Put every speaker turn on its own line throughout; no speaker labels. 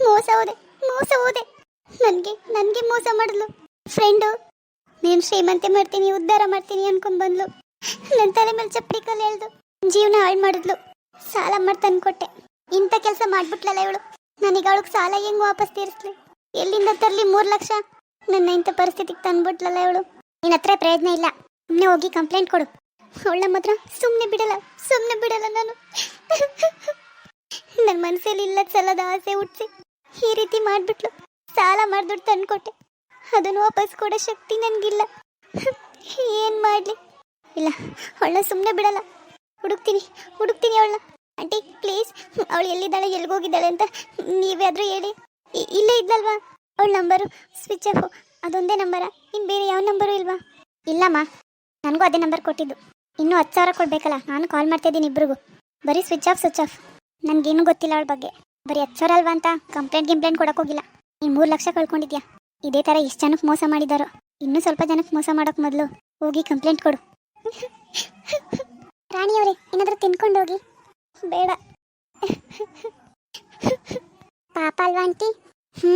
ಮೋಸ ಹೋದೆ ಮೋಸ ಹೋದೆ. ನನಗೆ ನನಗೆ ಮೋಸ ಮಾಡಿದ್ಲು ಫ್ರೆಂಡು ನೀನು ಶ್ರೀಮಂತೆ ಮಾಡ್ತೀನಿ, ಉದ್ಧಾರ ಮಾಡ್ತೀನಿ ಅನ್ಕೊಂಡ್ ಬಂದ್ಲು. ನನ್ನ ತಲೆ ಮೇಲೆ ಚಪ್ಪಲಿ ಕಲ್ಲು ಹೇಳ್ದು ಜೀವನ ಹಾಳು ಮಾಡಿದ್ಲು. ಸಾಲ ಮಾಡಿ ತಂದ್ಕೊಟ್ಟೆ. ಇಂಥ ಕೆಲಸ ಮಾಡ್ಬಿಟ್ಲಲ್ಲ ಇವಳು. ನನಗೆ ಅವಳಿಗೆ ಸಾಲ ಹೆಂಗ್ ವಾಪಸ್ ತೀರಿಸ್ಲಿ? ಎಲ್ಲಿಂದ ತರಲಿ ಮೂರು ಲಕ್ಷ? ನನ್ನ ಇಂಥ ಪರಿಸ್ಥಿತಿಗೆ ತಂದ್ಬಿಟ್ಲಲ್ಲ ಇವಳು. ನಿನ್ನ ಹತ್ರ ಪ್ರಯೋಜನ ಇಲ್ಲ. ಸುಮ್ಮನೆ ಹೋಗಿ ಕಂಪ್ಲೇಂಟ್ ಕೊಡು. ಅವಳ ಮಾತ್ರ ಸುಮ್ಮನೆ ಬಿಡಲ್ಲ ಸುಮ್ಮನೆ ಬಿಡಲ್ಲ ನಾನು. ನನ್ನ ಮನಸ್ಸಲ್ಲಿ ಇಲ್ಲದ ಸಲದ ಆಸೆ ಹುಟ್ಟಿಸಿ ಈ ರೀತಿ ಮಾಡ್ಬಿಟ್ಲು. ಸಾಲ ಮಾಡಿ ದುಡ್ಡು ತಂದ್ಕೊಟ್ಟೆ. ಅದನ್ನು ವಾಪಸ್ ಕೊಡೋ ಶಕ್ತಿ ನನಗಿಲ್ಲ. ಏನು ಮಾಡಲಿ? ಇಲ್ಲ, ಅವಳನ್ನ ಸುಮ್ಮನೆ ಬಿಡಲ್ಲ. ಹುಡುಕ್ತೀನಿ ಹುಡುಕ್ತೀನಿ ಅವಳನ್ನ. ಆಂಟಿ, ಪ್ಲೀಸ್, ಅವಳು ಎಲ್ಲಿದ್ದಾಳೆ ಎಲ್ಲಿಗೋಗಿದ್ದಾಳೆ ಅಂತ ನೀವೇ ಆದರೂ ಹೇಳಿ. ಇಲ್ಲೇ ಇದ್ದಲ್ವಾ ಅವಳ ನಂಬರು, ಸ್ವಿಚ್ ಆಫ್, ಅದೊಂದೇ ನಂಬರ. ಇನ್ನು ಬೇರೆ ಯಾವ ನಂಬರು ಇಲ್ವಾ? ಇಲ್ಲಮ್ಮ, ನನಗೂ ಅದೇ ನಂಬರ್ ಕೊಟ್ಟಿದ್ದು. ಇನ್ನೂ ಹತ್ತು ಸಾವಿರ ಕೊಡಬೇಕಲ್ಲ, ನಾನು ಕಾಲ್ ಮಾಡ್ತಾ ಇದ್ದೀನಿ ಇಬ್ರಿಗೂ. ಬರೀ ಸ್ವಿಚ್ ಆಫ್ ಸ್ವಿಚ್ ಆಫ್. ನನಗೇನು ಗೊತ್ತಿಲ್ಲ ಅವಳ ಬಗ್ಗೆ. ಬರೀ ಹತ್ತು ಸಾವಿರ ಅಲ್ವಾ ಅಂತ ಕಂಪ್ಲೇಂಟ್ ಗಿಂಪ್ಲೇಂಟ್ ಕೊಡೋಕ್ಕೋಗಿಲ್ಲ ನೀನು ಮೂರು ಲಕ್ಷ ಕಳ್ಕೊಂಡಿದ್ಯಾ? ಇದೇ ಥರ ಎಷ್ಟು ಜನಕ್ಕೆ ಮೋಸ ಮಾಡಿದಾರೋ? ಇನ್ನೂ ಸ್ವಲ್ಪ ಜನಕ್ಕೆ ಮೋಸ ಮಾಡೋಕೆ ಮೊದಲು ಹೋಗಿ ಕಂಪ್ಲೇಂಟ್ ಕೊಡು. ರಾಣಿಯವರೇ, ಏನಾದರೂ ತಿನ್ಕೊಂಡು ಹೋಗಿ. ಬೇಡ. ಪಾಪ ಅಲ್ವಾ ಆಂಟಿ? ಹ್ಞೂ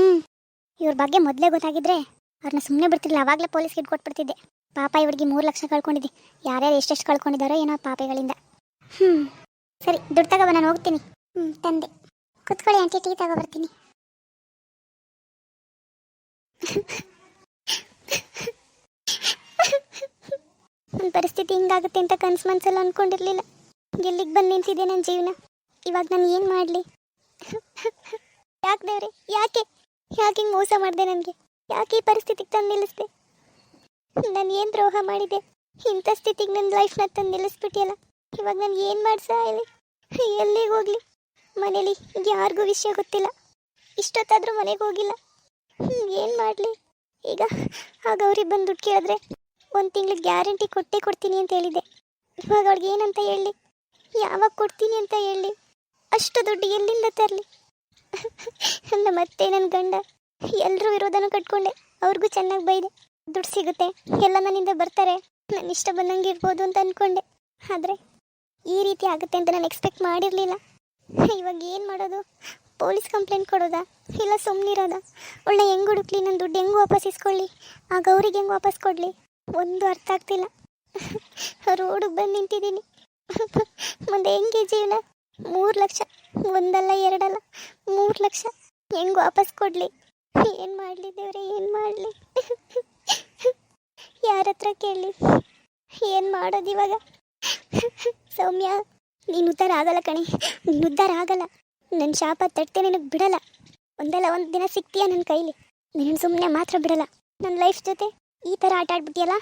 ಇವ್ರ ಬಗ್ಗೆ ಮೊದಲೇ ಗೊತ್ತಾಗಿದ್ರೆ ಅವ್ರನ್ನ ಸುಮ್ಮನೆ ಬಿಡ್ತಿರ್ಲಿಲ್ಲ ಅವಾಗಲೇ ಪೊಲೀಸ್ಗೆ ಇಟ್ಕೊಟ್ಬಿಡ್ತಿದ್ದೆ ಪಾಪ ಇವ್ರಿಗೆ ಮೂರು ಲಕ್ಷ ಕಳ್ಕೊಂಡಿದ್ದೆ ಯಾರ್ಯಾರು ಎಷ್ಟೆಷ್ಟು ಕಳ್ಕೊಂಡಿದ್ದಾರೋ ಏನೋ ಪಾಪೆಗಳಿಂದ. ಹ್ಞೂ ಸರಿ, ದುಡ್ಡು ತಗೋ, ನಾನು ಹೋಗ್ತೀನಿ. ತಂದೆ. ಕುತ್ಕೊಳ್ಳಿ, ಆಂಟಿ, ಟೀ ತಗೋಬರ್ತೀನಿ ನನ್ನ ಪರಿಸ್ಥಿತಿ ಹಿಂಗಾಗುತ್ತೆ ಅಂತ ಕನ್ಸು ಮನ್ಸಲ್ಲಿ ಅನ್ಕೊಂಡಿರ್ಲಿಲ್ಲ. ಎಲ್ಲಿಗೆ ಬಂದು ನಿಂತಿದೆ ನನ್ನ ಜೀವನ. ಇವಾಗ ನಾನು ಏನು ಮಾಡಲಿ? ಯಾಕೆ ದೇವ್ರೆ? ಯಾಕೆ? ಯಾಕೆ ಹಿಂಗೆ ಮೋಸ ಮಾಡಿದೆ ನನಗೆ? ಯಾಕೆ ಈ ಪರಿಸ್ಥಿತಿಗೆ ತಂದು ನಿಲ್ಲಿಸ್ದೆ? ನಾನು ಏನು ದ್ರೋಹ ಮಾಡಿದೆ ಇಂಥ ಸ್ಥಿತಿಗೆ ನನ್ನ ಲೈಫ್ನ ತಂದು ನಿಲ್ಲಿಸ್ಬಿಟ್ಟಿಯಲ್ಲ ಇವಾಗ ನಾನು ಏನು ಮಾಡ್ಸ ಇಲ್ಲಿ? ಎಲ್ಲಿಗೆ ಹೋಗ್ಲಿ? ಮನೇಲಿ ಯಾರಿಗೂ ವಿಷಯ ಗೊತ್ತಿಲ್ಲ. ಇಷ್ಟೊತ್ತಾದರೂ ಮನೆಗೆ ಹೋಗಿಲ್ಲ. ಏನು ಮಾಡಲಿ? ಈಗ ಆಗ ಅವ್ರಿಗೆ ಬಂದು ದುಡ್ಡು ಕೇಳಿದ್ರೆ ಒಂದು ತಿಂಗಳು ಗ್ಯಾರಂಟಿ ಕೊಟ್ಟೇ ಕೊಡ್ತೀನಿ ಅಂತ ಹೇಳಿದ್ದೆ ಇವಾಗ ಅವ್ಳಿಗೆ ಏನಂತ ಹೇಳಿ ಯಾವಾಗ ಕೊಡ್ತೀನಿ ಅಂತ ಹೇಳಿ ಅಷ್ಟು ದುಡ್ಡು ಎಲ್ಲಿಂದ ತರಲಿ? ಮತ್ತೆ ನನ್ನ ಗಂಡ ಎಲ್ಲರೂ ಇರೋದನ್ನು ಕಟ್ಕೊಂಡೆ. ಅವ್ರಿಗೂ ಚೆನ್ನಾಗಿ ಬೈದೆ. ದುಡ್ಡು ಸಿಗುತ್ತೆ, ಎಲ್ಲ ನನ್ನಿಂದ ಬರ್ತಾರೆ. ನನ್ನ ಇಷ್ಟ ಬಂದಂಗೆ ಇರ್ಬೋದು ಅಂತ ಅಂದ್ಕೊಂಡೆ ಆದರೆ ಈ ರೀತಿ ಆಗುತ್ತೆ ಅಂತ ನಾನು ಎಕ್ಸ್ಪೆಕ್ಟ್ ಮಾಡಿರಲಿಲ್ಲ. ಇವಾಗ ಏನು ಮಾಡೋದು? ಪೊಲೀಸ್ ಕಂಪ್ಲೇಂಟ್ ಕೊಡೋದಾ? ಇಲ್ಲ ಸುಮ್ಮನಿರೋದಾ ಒಳ್ಳೆ ಹೆಂಗೆ ಹುಡುಕ್ಲಿ? ನನ್ನ ದುಡ್ಡು ಹೆಂಗೆ ವಾಪಸ್ ಇಸ್ಕೊಳ್ಳಿ? ಆ ಗೌರಿಗೆ ಹೆಂಗೆ ವಾಪಸ್ ಕೊಡಲಿ? ಒಂದು ಅರ್ಥ ಆಗ್ತಿಲ್ಲ. ರೋಡಿಗೆ ಬಂದು ನಿಂತಿದ್ದೀನಿ. ಮುಂದೆ ಹೆಂಗೆ ಜೀವನ? ಮೂರು ಲಕ್ಷ. ಒಂದಲ್ಲ, ಎರಡಲ್ಲ. ಮೂರು ಲಕ್ಷ. ಹೆಂಗೆ ವಾಪಸ್ ಕೊಡಲಿ? ಏನು ಮಾಡಲಿ ದೇವ್ರೆ, ಏನು ಮಾಡಲಿ? ಯಾರ ಹತ್ರ ಕೇಳಲಿ? ಏನು ಮಾಡೋದು ಇವಾಗ? ಸೌಮ್ಯ ನೀನು ಉದ್ಧಾರ ಆಗಲ್ಲ ಕಣೆ. ನೀನು ಉದ್ಧಾರ ಆಗಲ್ಲ. ನನ್ನ ಶಾಪ ತಟ್ಟೆ ನಿನಗೆ ಬಿಡಲ್ಲ. ಒಂದಲ್ಲ ಒಂದು ದಿನ ಸಿಗ್ತೀಯ ನನ್ನ ಕೈಲಿ. ನೀನು ಸುಮ್ಮನೆ ಮಾತ್ರ ಬಿಡಲ್ಲ. ನನ್ನ ಲೈಫ್ ಜೊತೆ ಈ ಥರ ಆಟ ಆಡ್ಬಿಟ್ಟಿಯಲ್ಲ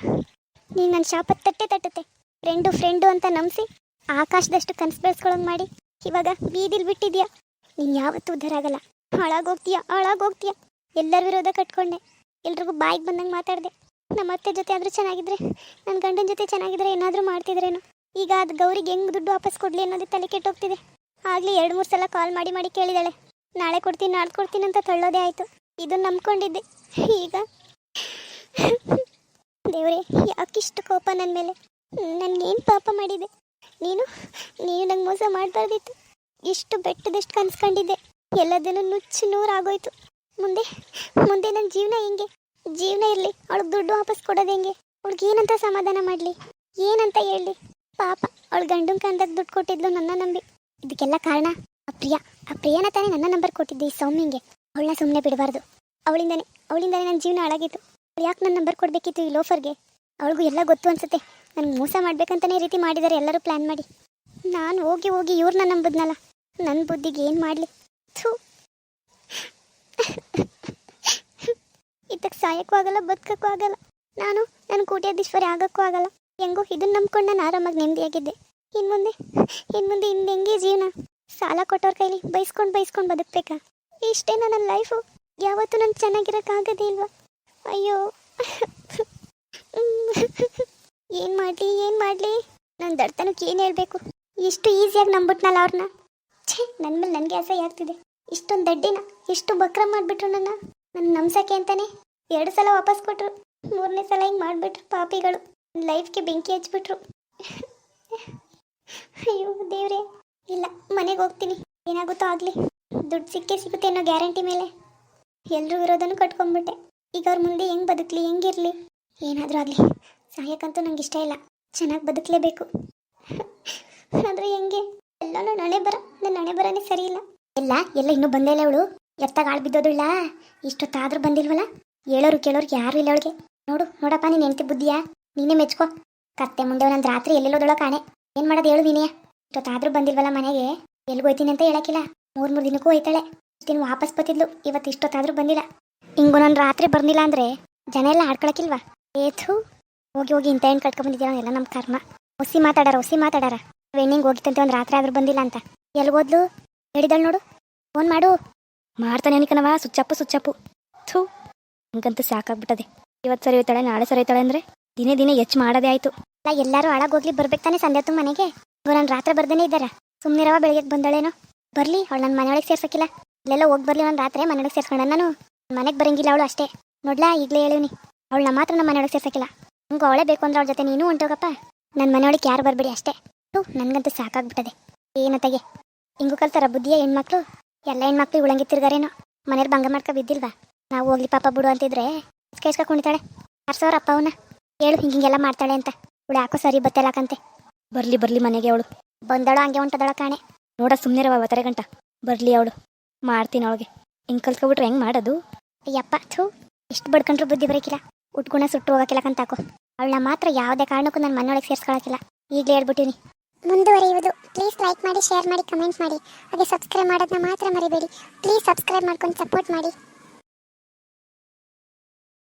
ನೀನು ನನ್ನ ಶಾಪ ತಟ್ಟೆ ತಟ್ಟುತ್ತೆ. ಫ್ರೆಂಡು ಫ್ರೆಂಡು ಅಂತ ನಂಬಿಸಿ ಆಕಾಶದಷ್ಟು ಕನಸು ಬೆಳೆಸ್ಕೊಳ್ಳೋಂಗೆ ಮಾಡಿ. ಇವಾಗ ಬೀದಿಲಿ ಬಿಟ್ಟಿದ್ಯಾ? ನೀನು ಯಾವತ್ತೂ ಉದ್ಧಾರ ಆಗಲ್ಲ. ಹಾಳಾಗೋಗ್ತೀಯ ಹಾಳಾಗೋಗ್ತೀಯ. ಎಲ್ಲರ ವಿರೋಧ ಕಟ್ಕೊಂಡೆ. ಎಲ್ರಿಗೂ ಬಾಯಿಗೆ ಬಂದಂಗೆ ಮಾತಾಡಿದೆ. ನಮ್ಮ ಅತ್ತೆ ಜೊತೆ ಆದರೂ ಚೆನ್ನಾಗಿದ್ರೆ ನನ್ನ ಗಂಡನ ಜೊತೆ ಚೆನ್ನಾಗಿದ್ರೆ ಏನಾದರೂ ಮಾಡ್ತಿದ್ರೇನೋ. ಈಗ ಅದು ಗೌರಿಗೆ ಹೆಂಗೆ ದುಡ್ಡು ವಾಪಸ್ ಕೊಡಲಿ ಅನ್ನೋದು ತಲೆ ಕೆಟ್ಟೋಗ್ತಿದೆ ಆಗಲಿ ಎರಡು ಮೂರು ಸಲ ಕಾಲ್ ಮಾಡಿ ಮಾಡಿ ಕೇಳಿದಾಳೆ. ನಾಳೆ ಕೊಡ್ತೀನಿ ನಾಳೆ ಕೊಡ್ತೀನಿ ಅಂತ ತಳ್ಳೋದೇ ಆಯಿತು. ಇದು ನಂಬ್ಕೊಂಡಿದ್ದೆ. ಈಗ ದೇವರೇ, ಯಾಕಿಷ್ಟು ಕೋಪ ನನ್ನ ಮೇಲೆ. ನನಗೇನು ಪಾಪ ಮಾಡಿದೆ? ನೀನು ನೀನು ನಂಗೆ ಮೋಸ ಮಾಡಬಾರ್ದಿತ್ತು. ಇಷ್ಟು ಬೆಟ್ಟದಷ್ಟು ಕನ್ಸ್ಕೊಂಡಿದ್ದೆ ಎಲ್ಲದನ್ನು ನುಚ್ಚು ನೂರಾಗೋಯ್ತು. ಮುಂದೆ ಮುಂದೆ ನನ್ನ ಜೀವನ ಹೆಂಗೆ? ಜೀವನ ಇರಲಿ, ಅವಳಿಗೆ ದುಡ್ಡು ವಾಪಸ್ ಕೊಡೋದು ಹೆಂಗೆ? ಅವಳಿಗೆ ಏನಂತ ಸಮಾಧಾನ ಮಾಡಲಿ? ಏನಂತ ಹೇಳಲಿ? ಪಾಪ, ಅವಳು ಗಂಡನ ಕಂದಾಗ ದುಡ್ಡು ಕೊಟ್ಟಿದ್ಲು ನನ್ನ ನಂಬಿ. ಇದಕ್ಕೆಲ್ಲ ಕಾರಣ? ಆ ಪ್ರಿಯಾ, ಆ ಪ್ರಿಯಾನ ತಾನೇ ನನ್ನ ನಂಬರ್ ಕೊಟ್ಟಿದ್ದೆ ಈ ಸೌಮ್ಯಂಗೆ. ಅವಳನ್ನ ಸುಮ್ಮನೆ ಬಿಡಬಾರ್ದು. ಅವಳಿಂದಾನೆ ಅವಳಿಂದಾನೆ ನನ್ನ ಜೀವನ ಹಾಳಾಗಿತ್ತು ಅವಳು ಯಾಕೆ ನನ್ನ ನಂಬರ್ ಕೊಡಬೇಕಿತ್ತು ಈ ಲೋಫರ್ಗೆ? ಅವಳಿಗೂ ಎಲ್ಲ ಗೊತ್ತು ಅನ್ಸುತ್ತೆ. ನನಗೆ ಮೋಸ ಮಾಡ್ಬೇಕಂತನೇ ರೀತಿ ಮಾಡಿದ್ದಾರೆ ಎಲ್ಲರೂ ಪ್ಲ್ಯಾನ್ ಮಾಡಿ. ನಾನು ಹೋಗಿ ಹೋಗಿ ಇವ್ರನ್ನ ನಂಬಿದ್ನಲ್ಲ ನನ್ನ ಬುದ್ಧಿಗೆ ಏನು ಮಾಡಲಿ? ಥೂ. ಇದಕ್ಕೆ ಸಾಯಕ್ಕೂ ಆಗಲ್ಲ, ಬದುಕಕ್ಕೂ ಆಗಲ್ಲ. ನಾನು ನನ್ನ ಕೋಟ್ಯಾಧೀಶ್ವರಿ ಆಗಕ್ಕೂ ಆಗಲ್ಲ. ಹೆಂಗೋ ಇದನ್ನ ನಂಬ್ಕೊಂಡು ನಾನು ಆರಾಮಾಗಿ ನೆಮ್ಮದಿಯಾಗಿದ್ದೆ ಇನ್ನು ಮುಂದೆ ಇನ್ನು ಮುಂದೆ ಇನ್ನು ಹೆಂಗೆ ಜೀವನ? ಸಾಲ ಕೊಟ್ಟವ್ರ ಕೈಲಿ ಬೈಸ್ಕೊಂಡು ಬೈಸ್ಕೊಂಡು ಬದುಕ್ಬೇಕಾ? ಇಷ್ಟೇ ನನ್ನ ಲೈಫು? ಯಾವತ್ತೂ ನಾನು ಚೆನ್ನಾಗಿರೋಕ್ಕಾಗದೇ ಇಲ್ವಾ? ಅಯ್ಯೋ. ಏನು ಮಾಡಲಿ ಏನು ಮಾಡಲಿ? ನನ್ನ ದರ್ತನಕ್ಕೆ ಏನು ಹೇಳಬೇಕು? ಇಷ್ಟು ಈಸಿಯಾಗಿ ನಂಬಿಟ್ನಲ್ಲ ಅವ್ರನ್ನ ಛೇ ನನ್ನ ಮೇಲೆ ನನಗೆ ಅಸಹ್ಯ ಆಗ್ತಿದೆ. ಇಷ್ಟೊಂದು ದಡ್ಡಿನ, ಎಷ್ಟು ಬಕ್ರ ಮಾಡಿಬಿಟ್ರು ನನ್ನ? ನನ್ನ ನಂಬ್ಸಕ್ಕೆ ಅಂತಾನೆ? ಎರಡು ಸಲ ವಾಪಸ್ ಕೊಟ್ರು. ಮೂರನೇ ಸಲ ಹಿಂಗೆ ಮಾಡಿಬಿಟ್ರು ಪಾಪಿಗಳು. ಲೈಫ್ಗೆ ಬೆಂಕಿ ಹಚ್ಬಿಟ್ರು ಅಯ್ಯೋ ದೇವ್ರೆ. ಇಲ್ಲ, ಮನೆಗೆ ಹೋಗ್ತೀನಿ. ಏನಾಗುತ್ತೋ ಆಗಲಿ. ದುಡ್ಡು ಸಿಕ್ಕೇ ಸಿಗುತ್ತೆ ಅನ್ನೋ ಗ್ಯಾರಂಟಿ ಮೇಲೆ ಎಲ್ಲರೂ ಇರೋದನ್ನು ಕಟ್ಕೊಂಡ್ಬಿಟ್ಟೆ ಈಗ ಅವ್ರ ಮುಂದೆ ಹೆಂಗೆ ಬದುಕಲಿ ಹೆಂಗಿರಲಿ ಏನಾದರೂ ಆಗಲಿ. ಸಾಯಕ್ಕಂತೂ ನಂಗೆ ಇಷ್ಟ ಇಲ್ಲ. ಚೆನ್ನಾಗಿ ಬದುಕಲೇಬೇಕು. ಆದರೆ ಹೆಂಗೆ? ಎಲ್ಲ ನನ್ನ ಹಣೆ ಬರ. ನನ್ನ ಹಣೆ ಬರನೇ ಸರಿ ಇಲ್ಲ. ಎಲ್ಲ ಎಲ್ಲ ಇನ್ನೂ ಬಂದೇ ಇಲ್ಲ ಅವಳು. ಎತ್ತಾಗ ಆಳ್ ಬಿದ್ದೋದಿಲ್ಲ ಇಷ್ಟೊತ್ತಾದ್ರೂ ಬಂದಿಲ್ವಲ್ಲ? ಹೇಳೋರು ಕೇಳೋರು ಯಾರು ಇಲ್ಲ ಅವಳಿಗೆ. ನೋಡು, ನೋಡಪ್ಪ, ನೀನು ಹೆಂಡತಿ ಬುದ್ಧಿಯಾ? ನೀನೇ ಮೆಚ್ಕೋ. ಕತ್ತೆ ಮುಂದೆ ಒಂದೊಂದು ರಾತ್ರಿ ಎಲ್ಲೆಲ್ಲೋದೊಳ ಕಾಣೆ. ಏನು ಮಾಡೋದು ಹೇಳು ನೀನೇ ಇಷ್ಟೊತ್ತಾದ್ರೂ ಬಂದಿಲ್ವಲ್ಲ ಮನೆಗೆ? ಎಲ್ಲಿಗೂ ಹೋಯ್ತೀನಿ ಅಂತ ಹೇಳಕ್ಕಿಲ್ಲ. ಮೂರು ಮೂರು ದಿನಕ್ಕೂ ಹೋಯ್ತಾಳೆ. ಇಷ್ಟಿನ ವಾಪಸ್ ಬತ್ತಿದ್ಲು ಇವತ್ತು ಇಷ್ಟೊತ್ತಾದ್ರೂ ಬಂದಿಲ್ಲ. ಹಿಂಗು ನನ್ನ ರಾತ್ರಿ ಬರ್ಲಿಲ್ಲ ಅಂದ್ರೆ ಜನ ಎಲ್ಲ ಆಡ್ಕೊಳಕಿಲ್ವಾ ಏಥು ಹೋಗಿ ಹೋಗಿ ಇಂಥ ಹೆಣ್ಣು ಕಟ್ಕೊಂಡ್ಬಂದಿದ್ದೀರ ಎಲ್ಲ ನಮ್ಮ ಕರ್ಮ. ಹೊಸಿ ಮಾತಾಡಾರ ಹೊಸಿ ಮಾತಾಡಾರ. ವೆಣ್ಣಿಂಗ್ ಹೋಗಿತ್ತಂತೆ ಒಂದು ರಾತ್ರಿ ಆದ್ರೂ ಬಂದಿಲ್ಲ ಅಂತ. ಎಲ್ಗೋದ್ಲು ಹೇಳಿದಳು ನೋಡು. ಫೋನ್ ಮಾಡು. ಮಾಡ್ತಾನೆ ಅನ್ಕನವ ಸುಚ್ಚಪ್ಪು ಸುಚ್ಚಪ್ಪು. ಥೂ. ಹಂಗಂತೂ ಸಾಕಾಗ್ಬಿಟ್ಟದೆ. ಇವತ್ತು ಸರಿ ಹೋಯ್ತಾಳೆ ನಾಳೆ ಸರಿ ಹೋಯ್ತಾಳೆ ಅಂದ್ರೆ? ದಿನೇ ದಿನೇ ಹೆಚ್ಚು ಮಾಡೋದೇ ಆಯ್ತು. ಅಲ್ಲ ಎಲ್ಲರೂ ಹಾಳಾಗೋಗ್ಲಿ ಬರ್ಬೇಕು ತಾನೆ ಸಂಧ್ಯಾ ತುಂಬ ಮನೆಗೆ. ನಾನು ರಾತ್ರಿ ಬರ್ದೇನೆ ಇದ್ದಾರ. ಸುಮ್ಮನಿರವ ಬೆಳಗ್ಗೆ ಬಂದಳೇನೋ. ಬರ್ಲಿ, ಅವಳು ನನ್ನ ಮನೆಯೊಳಗೆ ಸೇರ್ಸಕ್ಕಿಲ್ಲ. ಇಲ್ಲೆಲ್ಲ ಹೋಗಿ ಬರ್ಲಿ ನಾನು ರಾತ್ರಿ ಮನೆಯೊಳಗೆ ಸೇರ್ಸ್ಕೊಂಡ ನಾನು. ಮನೆಗೆ ಬರಂಗಿಲ್ಲ ಅವಳು ಅಷ್ಟೇ. ನೋಡ್ಲಾ, ಈಗಲೇ ಹೇಳಿವ್ನಿ. ಅವಳನ್ನ ಮಾತ್ರ ನಮ್ಮ ಮನೆಯೊಳಗೆ ಸೇರ್ಸಕ್ಕಿಲ್ಲ. ನಂಗೆ ಅವಳೇ ಬೇಕು ಅಂದ್ರೆ ಅವಳ ಜೊತೆ ನೀನು ಹೊಂಟೋಗಪ್ಪ. ನನ್ನ ಮನೆಯೊಳಗೆ ಯಾರು ಬರಬೇಡಿ ಅಷ್ಟೇ. ಟು ನನಗಂತೂ ಸಾಕಾಗ್ಬಿಟ್ಟದೆ. ಏನತ್ತಾಗೆ ಹಿಂಗೂ ಕಲ್ತಾರ ಬುದ್ಧಿಯ ಹೆಣ್ಮಕ್ಳು? ಎಲ್ಲ ಹೆಣ್ಮಕ್ಳು ಇವಳಂಗೆ ತಿರ್ಗಾರೇನೋ ಮನೇಲಿ ಭಂಗ ಮಾಡ್ಕೊ ಬಿದ್ದಿಲ್ವಾ? ನಾವು ಹೋಗ್ಲಿ ಪಾಪ ಬಿಡು ಅಂತಿದ್ರೆ. ಇಸ್ಕ ಕುಣಿತಾಳೆ. ಆರ್ಸೋರ ಅಪ್ಪ ಅವನ. ಹೇಳು ಹಿಂಗೆ ಹಿಂಗೆಲ್ಲ ಮಾಡ್ತಾಳೆ ಅಂತ. ಇವಳು ಯಾಕೋ ಸರಿ ಬತ್ತಲಾಕಂತೆ ಬರ್ಲಿ ಬರ್ಲಿ ಮನೆಗೆ ಅವಳು. ಬಂದಳು ಹಂಗೆ ಹೊಂಟದಳ ಕಾಣೆ. ನೋಡ ಸುಮ್ಮನೆ ಅವತ್ತರೆ ಗಂಟ. ಬರ್ಲಿ ಅವಳು. ಮಾಡ್ತೀನಿ ಅವಳಿಗೆ. ಹಿಂಗೆ ಕಲ್ತ್ಕೊಬಿಟ್ರೆ ಹೆಂಗೆ ಮಾಡೋದು? ಅಯ್ಯಪ್ಪ, ಥೂ. ಎಷ್ಟು ಬಡ್ಕೊಂಡ್ರು ಬುದ್ಧಿ ಬರೋಕಿಲ್ಲ. ಉಟ್ಕೊಂಡ ಸುಟ್ಟು ಹೋಗಕ್ಕಿಲ್ಲ ಕಂತಾಕೋ ಅವಳನ್ನ ಮಾತ್ರ ಯಾವುದೇ ಕಾರಣಕ್ಕೂ ನನ್ನ ಮನೆಯೊಳಗೆ ಸೇರ್ಸ್ಕೊಳಕಿಲ್ಲ. ಈಗಲೇ ಹೇಳ್ಬಿಟ್ಟಿನಿ ಮುಂದುವರಿಯುವುದು. ಪ್ಲೀಸ್ ಲೈಕ್ ಮಾಡಿ, ಶೇರ್ ಮಾಡಿ, ಕಮೆಂಟ್ ಮಾಡಿ. ಹಾಗೆ ಸಬ್ಸ್ಕ್ರೈಬ್ ಮಾಡೋದನ್ನ ಮಾತ್ರ ಮರಿಬೇಡಿ. ಪ್ಲೀಸ್ ಸಬ್ಸ್ಕ್ರೈಬ್ ಮಾಡ್ಕೊಂಡು ಸಪೋರ್ಟ್ ಮಾಡಿ.